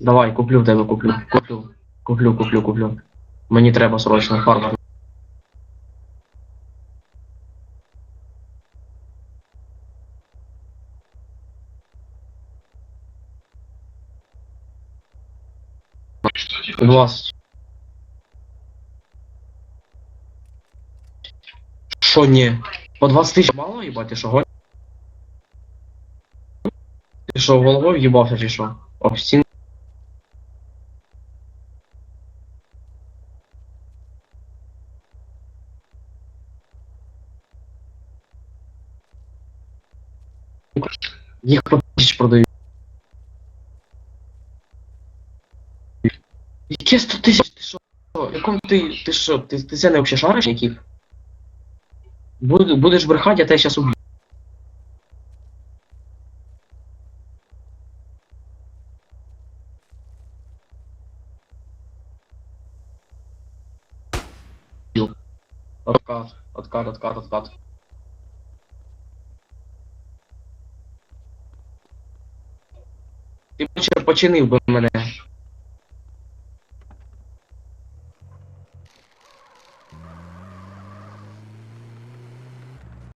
Давай, куплю в тебе, куплю. Куплю. Куплю, куплю, куплю. Мені треба срочно фарм. Двадцать. Що ні? По 20 тисяч мало їбать, ти що гонь? Ти що, головою в'їбався чи що? Об. Їх по тисяч продають. Яке 100 тисяч? Ти що? Якому ти, ти що? Ти, ти це не взагалі шариш яких? Буду, будеш брехати, я тебе зараз уб'ю. Откат, откат, откат, откат. Ти б ще починив би мене.